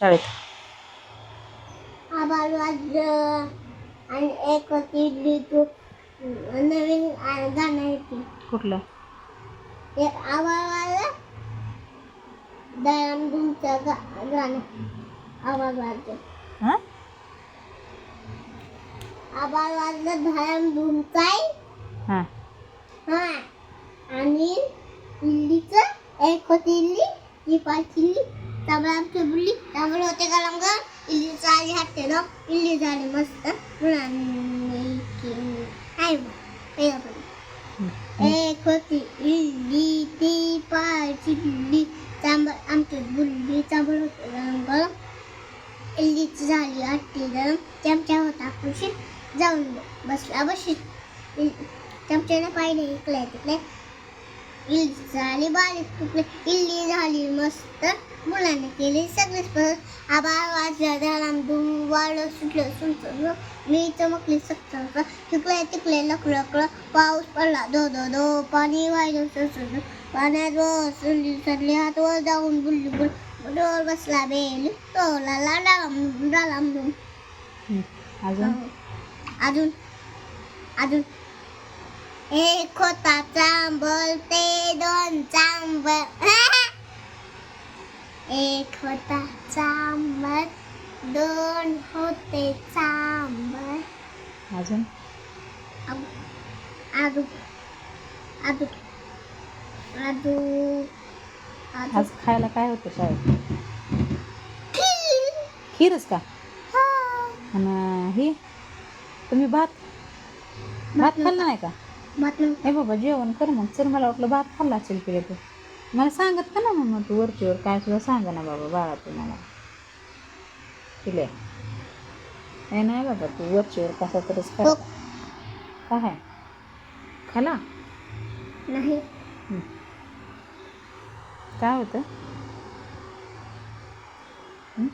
शाळेत. आभाळ वाजलं आणि एक होती लिटू. नवीन गाणं येते कुठलं? एक आभाळ वाजलं दयाम तुमचं गाणं. आभाळ वाजलं हां? आभाळ वाजलं धयाम तुमचाय हां. हा. आणि इल्लीचं एक होती इल्ली ती पाच इल्ली. आमची बुल्ली त्यामुळे होते का लंग इल्लीचं आली हाते ना? इल्ली झाली मस्त. मुलांनी केली. आहे बघ. एक होती इल्ली ती पाच इल्ली तांबळ आमची बुल्ली तांबळ होते रंग इल्लीची झाली आट्टी गरम चमचा होता खुशीत जाऊन बसला बशीत. चमच्याने पाहिजे इकले तिकडे इल्ली झाली बारीक तुकडे. इल्ली झाली मस्त. मुलाने केले सगळेच परत आबाळ वाजला झाला धूम वाळलं सुटलं सुटलं मी चमकली सत्तर तिकडे तिकडे लकलकलं पाऊस पडला धो धो धो. पाणी वाहिलं सुटलं पाण्यात वर सुरली सरली हात वर जाऊन बुल्ली बुल डोर बसला बेल तो ला ला डाळम डाळम डुम. हं. अजून अजून? अजून? एक होता चांबल ते दोन चांबल एक होता चांबल दोन होते चांबल अजून अजून अजून आज खायला काय होतं शाळेत खीर. खीरच का हा. आणि हे तुम्ही भात भात खाल्ला नाही का. हे बाबा जेवण कर मग. चल मला वाटलं भात खाल्ला असेल की तू. मला सांगत का ना मग तू वरचीवर? काय तुला सांगा ना बाबा बाळा तू मला. तिले हे नाही बाबा तू वरचीवर कसा तरच. खा. काय खाला? नाही. काय होतं? हं?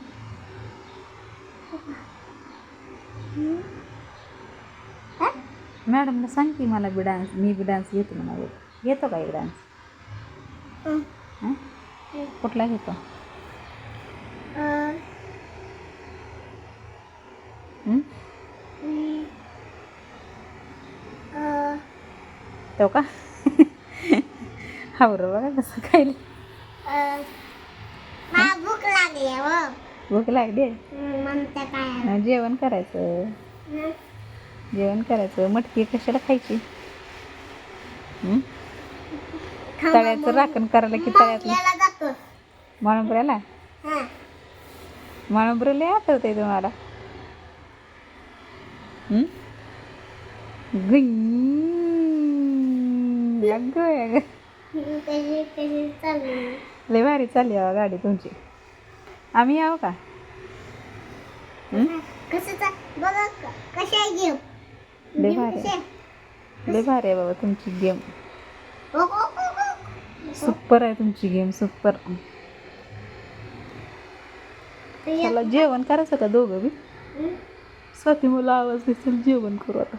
हा? मॅडमला सांग की मला बी डान्स मी बी डान्स घेतो म्हणा येतो येतो का एक डान्स? हं. हां? कुठला घेतो? हं? तो का? हावर बघा कसं खायला मला भूक लागली हो. भूक लागली हं, काय जेवण करायचं. हं? जेवण करायचं. मटकी कशाला खायची? तळ्याचं राखण करायला की तळ्यातलं? मावल्याला जातो. माळुंबऱ्याला? हं. माळुंबऱ्याला आठवतंय तुम्हाला. लय भारी चालली आहे गाडी तुमची. आम्ही यावं का? कसं बघा कशी आहे गेम लय भारी? लय भारी आहे बाबा तुमची गेम. सुपर आहे तुमची गेम सुपर त्याला जेवण करायचं का दोघं बी? स्वाती मुलं आवाज दिसेल जेवण करू आता?